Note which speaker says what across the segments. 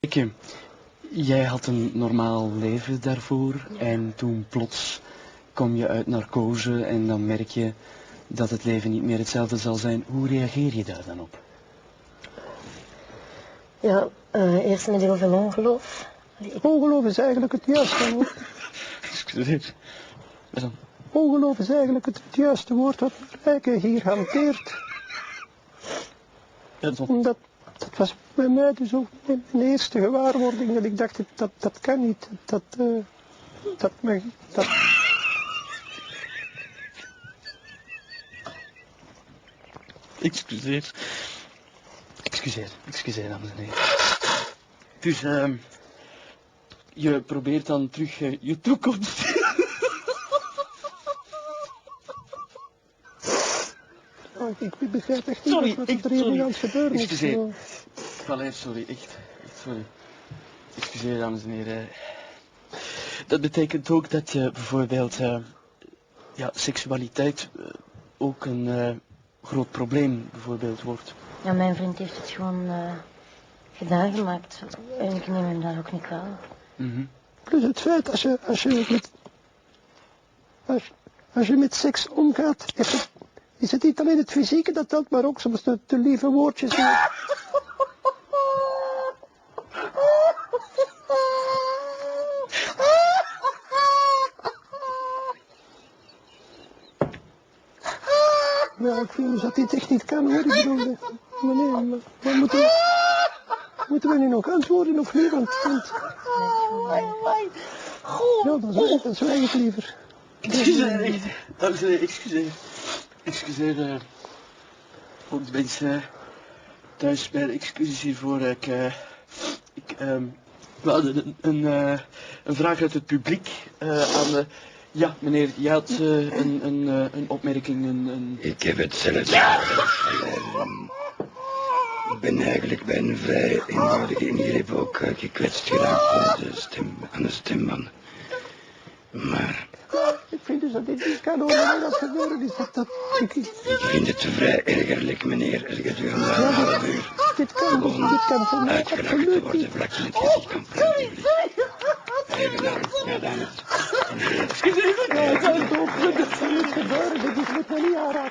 Speaker 1: Ikke, jij had een normaal leven daarvoor en toen plots kom je uit narcose en dan merk je dat het leven niet meer hetzelfde zal zijn. Hoe reageer je daar dan op?
Speaker 2: Ja, eh, eerst met heel veel ongeloof.
Speaker 3: Ongeloof is eigenlijk het juiste woord.
Speaker 1: Excuseer. Dan?
Speaker 3: Ongeloof is eigenlijk het, het juiste woord wat Rijke hier hanteert.
Speaker 1: Ja, dat-
Speaker 3: Omdat, dat was bij mij dus ook mijn, mijn eerste gewaarwording. Dat ik dacht, dat, dat, kan niet. Dat, eh, dat, me, dat,
Speaker 1: Excuseer. Excuseer, excuseer, dames en heren. Dus, ehm je probeert dan terug eh, je toekomst.
Speaker 3: Ik, ik begrijp echt niet
Speaker 1: Sorry,
Speaker 3: wat
Speaker 1: ik-
Speaker 3: er hier
Speaker 1: sorry.
Speaker 3: nu aan het gebeuren is.
Speaker 1: Excuseer. Sorry, echt, echt sorry. Excuseer, dames en heren. Dat betekent ook dat je bijvoorbeeld, eh, ja, seksualiteit eh, ook een eh, groot probleem bijvoorbeeld wordt.
Speaker 2: Ja, mijn vriend heeft het gewoon eh, gedaan gemaakt. En ik neem hem daar ook niet kwalijk.
Speaker 1: Mhm.
Speaker 3: Plus het feit, als je, als je met, als, als je met seks omgaat, is het, is het niet alleen het fysieke dat telt, maar ook soms de, lieve woordjes. Ja, ik vind dat dit echt niet kan hoor. Eh, maar moeten, we, moeten we nu nog antwoorden of niet? Want, want ja, dan zwijg ik liever.
Speaker 1: Excuseer, heren, excuseer. Excuseer, eh, ook de mensen thuis bij de excuses hiervoor. Ik, eh, ik, ehm, we hadden een, een, eh, een vraag uit het publiek aan de... Ja, meneer, je had eh, een, een, eh, een opmerking, een... een...
Speaker 4: Ik heb hetzelfde. Ehm, Ik ben eigenlijk bij een vrij eenvoudige ingreep ook eh, gekwetst geraakt aan de stem, aan de stembanden. Maar
Speaker 3: Ik vind dus dat dit niet kan wanneer dat gebeuren is. Dat, dat, ik,
Speaker 4: vind het vrij ergerlijk, meneer, er gedurende een half uur
Speaker 3: dit kan, dit, dit kan voor mij
Speaker 4: worden
Speaker 3: niet.
Speaker 4: vlak ja, dames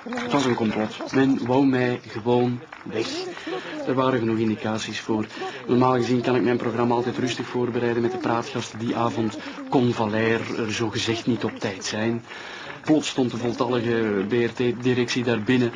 Speaker 1: het was een complot. Men wou mij gewoon weg. Er waren genoeg indicaties voor. Normaal gezien kan ik mijn programma altijd rustig voorbereiden met de praatgasten. Die avond kon Valère er zogezegd niet op tijd zijn. Plots stond de voltallige BRT-directie daar binnen